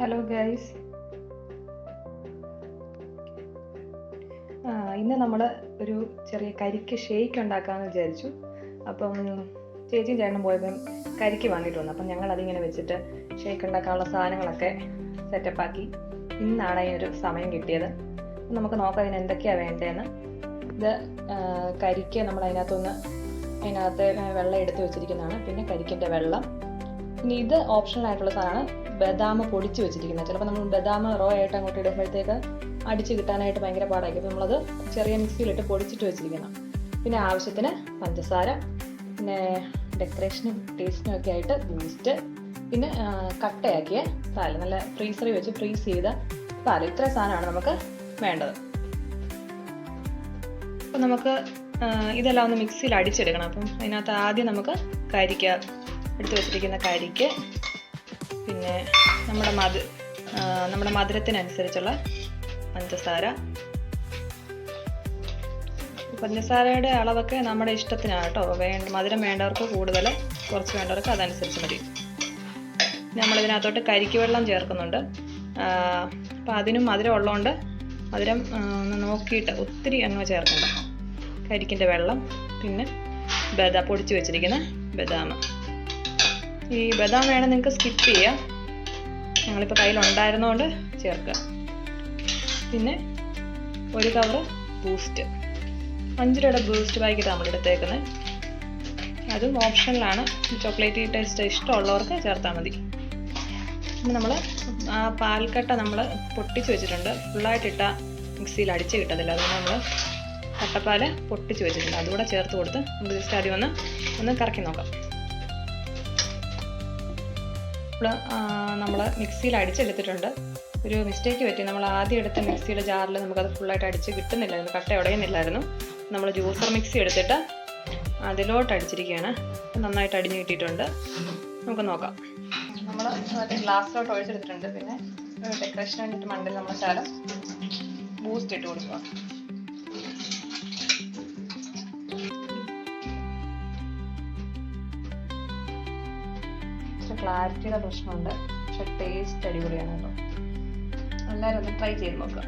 Hello guys ഇന്ന് നമ്മൾ ഒരു ചെറിയ കരിക്ക് ഷേക്ക് ഉണ്ടാക്കാമെന്ന് വിചാരിച്ചു. അപ്പം ചേച്ചിയും ചേട്ടനും പോയപ്പം കരിക്ക് വാങ്ങിയിട്ട് വന്നു അപ്പം ഞങ്ങൾ അതിങ്ങനെ വെച്ചിട്ട് ഷേക്ക് ഉണ്ടാക്കാനുള്ള സാധനങ്ങളൊക്കെ സെറ്റപ്പാക്കി ഇന്നാണ് അതിനൊരു സമയം കിട്ടിയത്. നമുക്ക് നോക്കാം അതിന് എന്തൊക്കെയാണ് വേണ്ടതെന്ന് ഇത് കരിക്ക് നമ്മൾ അതിനകത്തൊന്ന് അതിനകത്ത് വെള്ളം എടുത്ത് വെച്ചിരിക്കുന്നതാണ്. പിന്നെ കരിക്കിന്റെ വെള്ളം. ഇനി ഇത് ഓപ്ഷണൽ ആയിട്ടുള്ള സാധനമാണ്. ബദാം പൊടിച്ച് വെച്ചിരിക്കുന്നത്. ചിലപ്പോൾ നമ്മൾ ബദാം റോ ആയിട്ട് അങ്ങോട്ട് ഇടുമ്പോഴത്തേക്ക് അടിച്ച് കിട്ടാനായിട്ട് ഭയങ്കര പാടായിരിക്കും. നമ്മളത് ചെറിയ മിക്സിയിലിട്ട് പൊടിച്ചിട്ട് വെച്ചിരിക്കണം. പിന്നെ ആവശ്യത്തിന് പഞ്ചസാര പിന്നെ ഡെക്കറേഷനും ടേസ്റ്റിനും ഒക്കെ ആയിട്ട് ബൂസ്റ്റ് പിന്നെ കട്ടയാക്കിയ പാൽ. നല്ല ഫ്രീസറിൽ വെച്ച് ഫ്രീസ് ചെയ്ത പാൽ. ഇത്ര സാധനമാണ് നമുക്ക് വേണ്ടത്. അപ്പം നമുക്ക് ഇതെല്ലാം ഒന്ന് മിക്സിയിൽ അടിച്ചെടുക്കണം. അപ്പം അതിനകത്ത് ആദ്യം നമുക്ക് കരിക്ക എടുത്ത് വെച്ചിരിക്കുന്ന കരിക്ക് പിന്നെ നമ്മുടെ മധു നമ്മുടെ മധുരത്തിനനുസരിച്ചുള്ള പഞ്ചസാര. പഞ്ചസാരയുടെ അളവൊക്കെ നമ്മുടെ ഇഷ്ടത്തിനാണ് കേട്ടോ. വേണ്ട മധുരം വേണ്ടവർക്ക് കൂടുതൽ കുറച്ച് വേണ്ടവർക്ക് അതനുസരിച്ച് മതി. നമ്മളിതിനകത്തോട്ട് കരിക്ക് വെള്ളം ചേർക്കുന്നുണ്ട്. അപ്പം അതിനും മധുരം ഉള്ളതുകൊണ്ട് മധുരം നോക്കിയിട്ട് ഒത്തിരി അങ്ങ് ചേർക്കണ്ട. കരിക്കിന്റെ വെള്ളം പിന്നെ ബദാം പൊടിച്ച് വെച്ചിരിക്കുന്ന ബദാം. ഈ ബദാം വേണം നിങ്ങൾക്ക് സ്കിപ്പ് ചെയ്യാം. ഞങ്ങളിപ്പോൾ കയ്യിലുണ്ടായിരുന്നതുകൊണ്ട് ചേർക്കുക പിന്നെ ഒരു കവർ ബൂസ്റ്റ് അഞ്ച് രൂപയുടെ ബൂസ്റ്റ് പാക്കറ്റ് നമ്മൾ എടുത്തേക്കുന്നത് അതും ഓപ്ഷനിലാണ് ചോക്ലേറ്റ് ടേസ്റ്റ് ഇഷ്ടമുള്ളവർക്ക് ചേർത്താൽ മതി. പിന്നെ നമ്മൾ ആ പാൽക്കട്ട നമ്മൾ പൊട്ടിച്ച് വെച്ചിട്ടുണ്ട്. ഫുള്ളായിട്ടിട്ട മിക്സിയിൽ അടിച്ച് കിട്ടത്തില്ല. അതുകൊണ്ട് നമ്മൾ കട്ടപ്പാൽ പൊട്ടിച്ച് വെച്ചിട്ടുണ്ട്. അതുകൂടെ ചേർത്ത് കൊടുത്ത് നമുക്ക് ജസ്റ്റ് ആദ്യം ഒന്ന് ഒന്ന് കറക്കി നോക്കാം. നമ്മൾ മിക്സിയിൽ അടിച്ചെടുത്തിട്ടുണ്ട്. ഒരു മിസ്റ്റേക്ക് പറ്റി. നമ്മൾ ആദ്യം എടുത്ത മിക്സിയുടെ ജാറിൽ നമുക്കത് ഫുള്ളായിട്ട് അടിച്ച് കിട്ടുന്നില്ലായിരുന്നു. കട്ട ഉടയുന്നില്ലായിരുന്നു. നമ്മൾ ജ്യൂസർ മിക്സി എടുത്തിട്ട് അതിലോട്ട് അടിച്ചിരിക്കുകയാണ്. നന്നായിട്ട് അടിഞ്ഞു കിട്ടിയിട്ടുണ്ട്. നമുക്ക് നോക്കാം. നമ്മൾ ഗ്ലാസ്സിലോട്ട് ഒഴിച്ചെടുത്തിട്ടുണ്ട്. പിന്നെ ഡെക്കറേഷൻ വേണ്ടിയിട്ട് മണ്ടിൽ നമ്മൾ ശാലം ബൂസ്റ്റ് ഇട്ട് കൊടുക്കുക. പക്ഷെ ക്ലാരിറ്റിയുടെ പ്രശ്നമുണ്ട്. പക്ഷെ ടേസ്റ്റ് അടിപൊളിയാണ് കേട്ടോ എല്ലാവരും ഒന്ന് ട്രൈ ചെയ്ത് നോക്കുക.